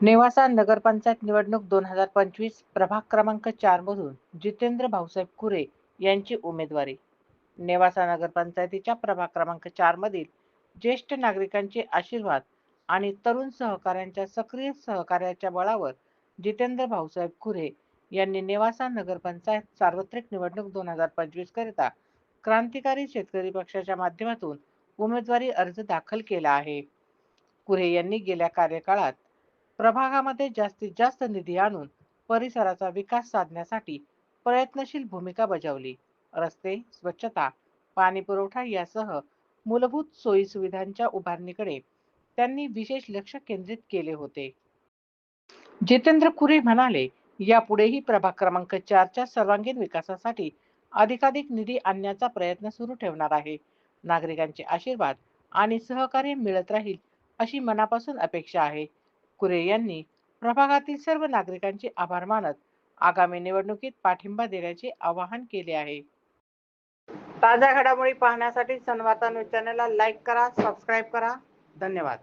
नेवासा नगरपंचायत निवडणूक दोन हजार पंचवीस प्रभाग क्रमांक चार मधून जितेंद्र भाऊसाहेब कुरे यांची उमेदवारी. नेवासा नगरपंचायतीच्या प्रभाग क्रमांक चार मधील ज्येष्ठ नागरिकांचे आशीर्वाद आणि तरुण सहकाऱ्यांच्या सक्रिय सहकार्याच्या बळावर जितेंद्र भाऊसाहेब कुरे यांनी नेवासा नगरपंचायत सार्वत्रिक निवडणूक दोन हजार पंचवीस करिता क्रांतिकारी शेतकरी पक्षाच्या माध्यमातून उमेदवारी अर्ज दाखल केला आहे. कुरे यांनी गेल्या कार्यकाळात प्रभागामध्ये जास्तीत जास्त निधी आणून परिसराचा विकास साधण्यासाठी प्रयत्नशील भूमिका बजावली. रस्ते स्वच्छता पाणी पुरवठा यासह मूलभूत सोयी सुविधांच्या उभारणीकडे त्यांनी विशेष लक्ष केंद्रित केले होते. जितेंद्र कुरे म्हणाले यापुढेही प्रभाग क्रमांक चारच्या सर्वांगीण विकासासाठी अधिकाधिक निधी आणण्याचा प्रयत्न सुरू ठेवणार आहे. नागरिकांचे आशीर्वाद आणि सहकार्य मिळत राहील अशी मनापासून अपेक्षा आहे. कुरे यांनी प्रभागातील सर्व नागरिकांचे आभार मानत आगामी निवडणुकीत पाठिंबा देण्याचे आवाहन केले आहे. ताज्या घडामोडी पाहण्यासाठी सनवार्ता न्यूज चॅनलला लाईक करा सबस्क्राईब करा. धन्यवाद.